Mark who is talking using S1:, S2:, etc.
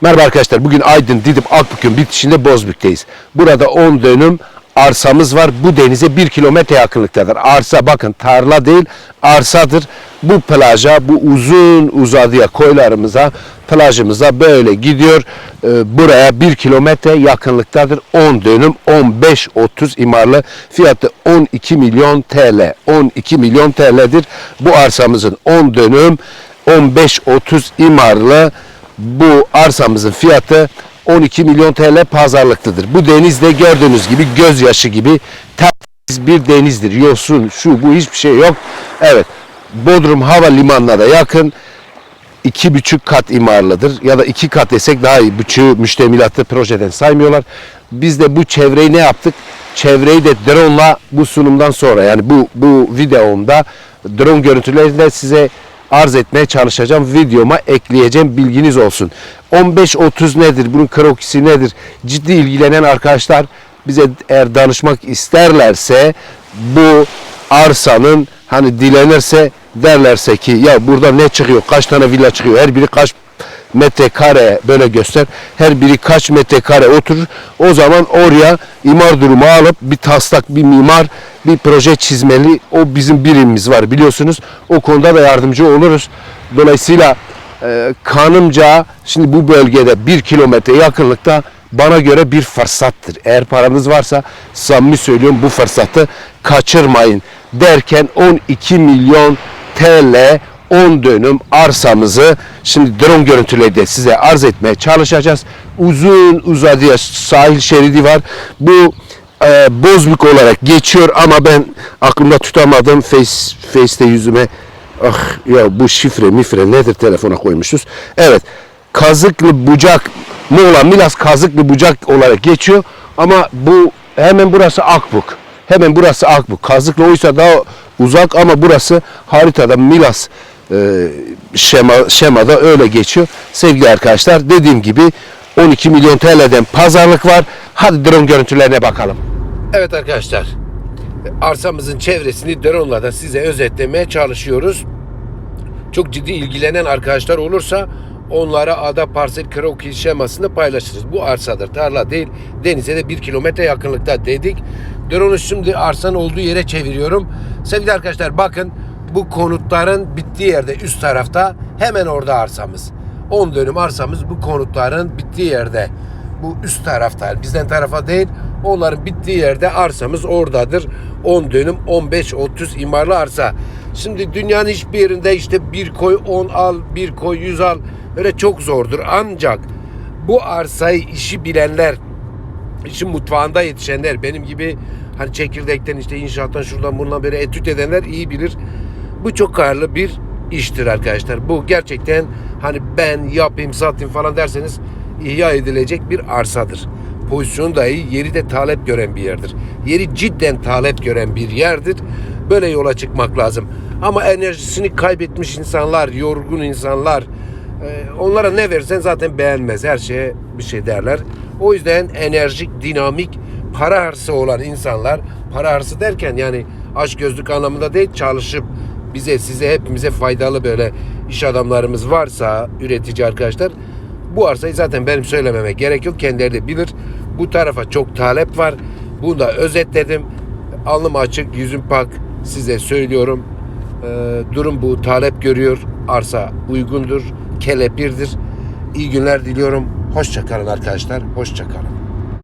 S1: Merhaba arkadaşlar. Bugün Aydın Didim Akbük'ün bitişinde Bozbük'teyiz. Burada 10 dönüm arsamız var. Bu denize 1 kilometre yakınlıktadır. Arsa bakın tarla değil arsadır. Bu plaja bu uzun uzadıya koylarımıza plajımıza böyle gidiyor. Ee, buraya 1 kilometre yakınlıktadır. 10 dönüm 15-30 imarlı fiyatı 12 milyon TL. 12 milyon TL'dir. Bu arsamızın 10 dönüm 15-30 imarlı bu arsamızın fiyatı 12 milyon TL pazarlıklıdır. Bu denizde gördüğünüz gibi gözyaşı gibi temiz bir denizdir. Yosun, şu bu hiçbir şey yok. Evet. Bodrum Havalimanı'na da yakın iki buçuk kat imarlıdır ya da iki kat desek daha iyi. Buçuğu müştemilatı projeden saymıyorlar. Biz de bu çevreyi ne yaptık? Çevreyi de drone'la bu sunumdan sonra yani bu bu videomda drone görüntüleriyle size arz etmeye çalışacağım. Videoma ekleyeceğim bilginiz olsun. 15-30 nedir? Bunun krokisi nedir? Ciddi ilgilenen arkadaşlar bize eğer danışmak isterlerse bu arsanın hani dilenirse derlerse ki ya burada ne çıkıyor? Kaç tane villa çıkıyor? Her biri kaç metrekare böyle göster. Her biri kaç metrekare oturur. O zaman oraya imar durumu alıp bir taslak, bir mimar, bir proje çizmeli. O bizim birimimiz var biliyorsunuz. O konuda da yardımcı oluruz. Dolayısıyla e, kanımca şimdi bu bölgede bir kilometre yakınlıkta bana göre bir fırsattır. Eğer paranız varsa samimi söylüyorum bu fırsatı kaçırmayın derken 12 milyon TL 10 dönüm arsamızı şimdi drone görüntüleri de size arz etmeye çalışacağız. Uzun uzadıya sahil şeridi var. Bu e, Bozbük olarak geçiyor ama ben aklımda tutamadım. Face, Face'te yüzüme ah ya bu şifre mifre nedir telefona koymuşuz. Evet Kazıklı Bucak Muğla Milas Kazıklı Bucak olarak geçiyor ama bu hemen burası Akbuk. Hemen burası Akbuk. Kazıklı oysa daha uzak ama burası haritada Milas e, şema, şemada öyle geçiyor. Sevgili arkadaşlar dediğim gibi 12 milyon TL'den pazarlık var. Hadi drone görüntülerine bakalım. Evet arkadaşlar arsamızın çevresini drone'la da size özetlemeye çalışıyoruz. Çok ciddi ilgilenen arkadaşlar olursa onlara ada parsel kroki şemasını paylaşırız. Bu arsadır, tarla değil. Denize de bir kilometre yakınlıkta dedik. Drone'u şimdi arsanın olduğu yere çeviriyorum. Sevgili arkadaşlar bakın bu konutların bittiği yerde üst tarafta hemen orada arsamız. 10 dönüm arsamız bu konutların bittiği yerde. Bu üst tarafta bizden tarafa değil onların bittiği yerde arsamız oradadır. 10 dönüm 15-30 imarlı arsa. Şimdi dünyanın hiçbir yerinde işte bir koy 10 al bir koy 100 al öyle çok zordur. Ancak bu arsayı işi bilenler işin mutfağında yetişenler benim gibi hani çekirdekten işte inşaattan şuradan bundan böyle etüt edenler iyi bilir. Bu çok karlı bir iştir arkadaşlar. Bu gerçekten hani ben yapayım satayım falan derseniz ihya edilecek bir arsadır. Pozisyonu da iyi, yeri de talep gören bir yerdir. Yeri cidden talep gören bir yerdir. Böyle yola çıkmak lazım. Ama enerjisini kaybetmiş insanlar, yorgun insanlar, e, onlara ne versen zaten beğenmez. Her şeye bir şey derler. O yüzden enerjik, dinamik, para hırsı olan insanlar, para hırsı derken yani aç gözlük anlamında değil, çalışıp bize, size, hepimize faydalı böyle iş adamlarımız varsa, üretici arkadaşlar, bu arsayı zaten benim söylememe gerek yok. Kendileri de bilir. Bu tarafa çok talep var. Bunu da özetledim. Alnım açık, yüzüm pak. Size söylüyorum. Ee, durum bu. Talep görüyor. Arsa uygundur. Kelepirdir. İyi günler diliyorum. Hoşçakalın arkadaşlar. Hoşçakalın.